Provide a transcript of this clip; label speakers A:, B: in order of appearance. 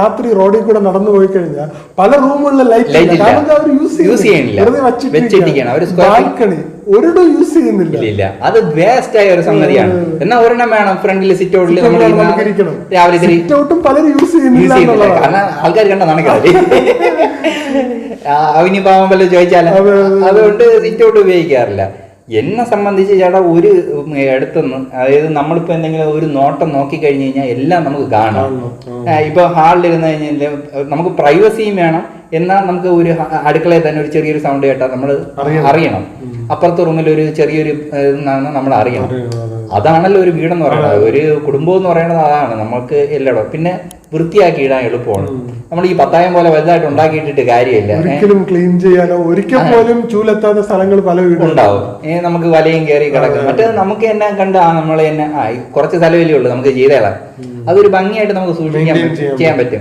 A: രാത്രി റോഡിൽ കൂടെ നടന്നു പോയി കഴിഞ്ഞാൽ പല റൂമുകളിലെ ലൈറ്റ്
B: Light ഇല്ല.
A: കാരണം അവർ യൂസ്
B: Use ചെയ്യണില്ല. വെച്ചിട്ടിരിക്കുകയാണ്. അവർ square feet-
A: ബാൽക്കണി ഒരിടം യൂസ് ചെയ്യുന്നില്ല.
B: ഇല്ല അത് വേസ്റ്റ് ആയ ഒരു സംഗതിയാണ്. എന്നാ ഒരെണ്ണം വേണം. ഫ്രണ്ടിൽ സിറ്റ് ഔട്ടിൽ നമ്മൾ
A: Sit out ൽ നമുക്ക് ഇരിക്കണം.
B: രാവിലെ ഇത്തിരി
A: Sit out പലരും യൂസ് ചെയ്യുന്നില്ല
B: യൂസ് ചെയ്യുന്നില്ല.
A: എന്നുള്ളതാണ്.
B: കാരണം ആൾക്കാർ കണ്ട നടക്കാതെ അവനി പാവം വല്ല ചോദിച്ചാലും?
A: അതെ, അതെ.
B: അതുകൊണ്ട് സിറ്റ് ഔട്ട് ഉപയോഗിക്കാറില്ല. എന്നെ സംബന്ധിച്ച് ചേട്ടാ ഒരു അടുത്തുനിന്ന് അതായത് നമ്മളിപ്പോ എന്തെങ്കിലും ഒരു നോട്ടം നോക്കി കഴിഞ്ഞു കഴിഞ്ഞാൽ എല്ലാം നമുക്ക് കാണാം
A: കാണണം. ആ.
B: ആ, ഇപ്പൊ ഹാളിൽ ഇരുന്ന് കഴിഞ്ഞാൽ നമുക്ക് പ്രൈവസിയും വേണം എന്നാൽ നമുക്ക് ഒരു അടുക്കളയിൽ തന്നെ ഒരു ചെറിയൊരു സൗണ്ട് കേട്ടാൽ നമ്മൾ
A: അറിയണം.
B: അപ്പുറത്തെ റൂമിൽ ഒരു ചെറിയൊരു നമ്മൾ അറിയണം. അതാണല്ലോ ഒരു വീടെന്ന് പറയുന്നത്. ഒരു കുടുംബം എന്ന് പറയുന്നത് അതാണ്. നമുക്ക് എല്ലായിടും പിന്നെ വൃത്തിയാക്കി ഇടാൻ എളുപ്പമാണ്. നമ്മൾ ഈ പത്തായം പോലെ വലുതായിട്ട് ഉണ്ടാക്കിയിട്ടിട്ട് കാര്യമില്ല.
A: ഒരിക്കലും ക്ലീൻ ചെയ്യാനോ ഒരിക്കൽ പോലും ചൂലെത്താത്ത സ്ഥലങ്ങൾ പല
B: ഉണ്ടാവും. ഏഹ് നമുക്ക് വലയും കയറി കിടക്കും. മറ്റേത് നമുക്ക് എന്നെ കണ്ട് ആ നമ്മൾ എന്നെ ആ കുറച്ച് സ്ഥലമല്ലേ ഉള്ളൂ നമുക്ക് ചെയ്തേളാം അതൊരു ഭംഗിയായിട്ട് നമുക്ക് സൂക്ഷിക്കാൻ ചെയ്യാൻ പറ്റും.